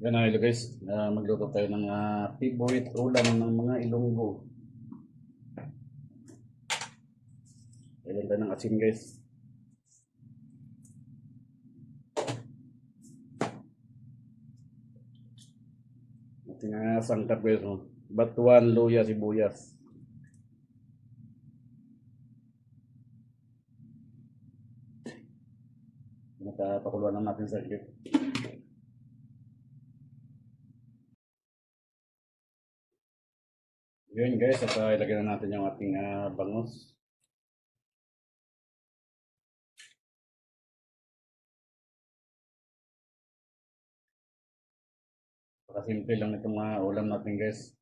Yan na guys, Ah, magluto tayo ng ah, favorite ulam ng mga Ilonggo. Kailan tayo ng asin guys. Ating uh, sangkap guys. Oh. Batuan, luya, sibuyas. Nakapakuluan lang natin sa git. Yun guys, at uh, ilagay na natin yung ating ah, bangus. Pakasimple lang itong mga ulam natin guys.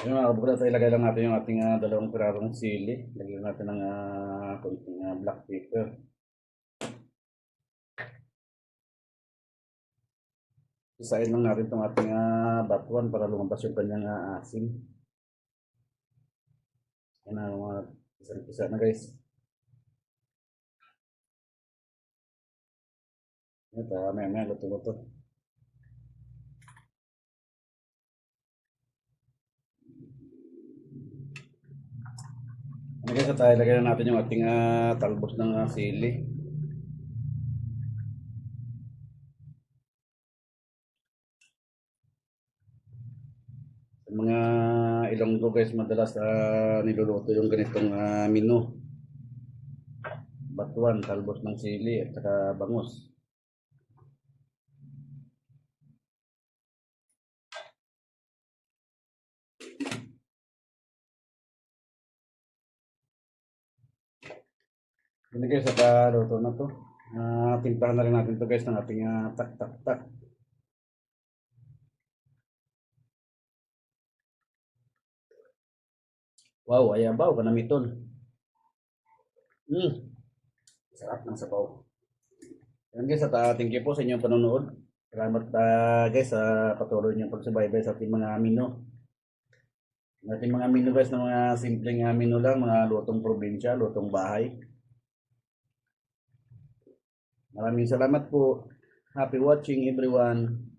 Yung mga kabukla, tayo ilagay lang natin yung ating ah, dalawang pirarong sili. Lagyan natin ng uh, konting ah, black pepper. Isain lang natin itong ating ah, batuan para lumabas yung kanyang ah, asin. Yan na mga isa na guys. Ito, may may luto-luto. Ano guys, tayo lagay na natin yung ating ah, talbos ng ah, sili. Sa mga Ilonggo guys, madalas ah, niluluto yung ganitong ah, menu. Batuan, talbos ng sili at saka bangus. Hindi guys, sa luto na to. Uh, timplahan na rin natin to guys ng ating ah, tak tak tak. Wow, ayabaw, kanamiton. Mm. Sarap ng sabaw. Yan guys, at uh, thank you po sa inyong panonood. Salamat ah, guys sa patuloy niyong pagsubaybay sa ating mga. Ang ating mga menu guys na mga simpleng uh, menu lang, mga lutong probinsya, lutong bahay. Maraming salamat po. Happy watching everyone.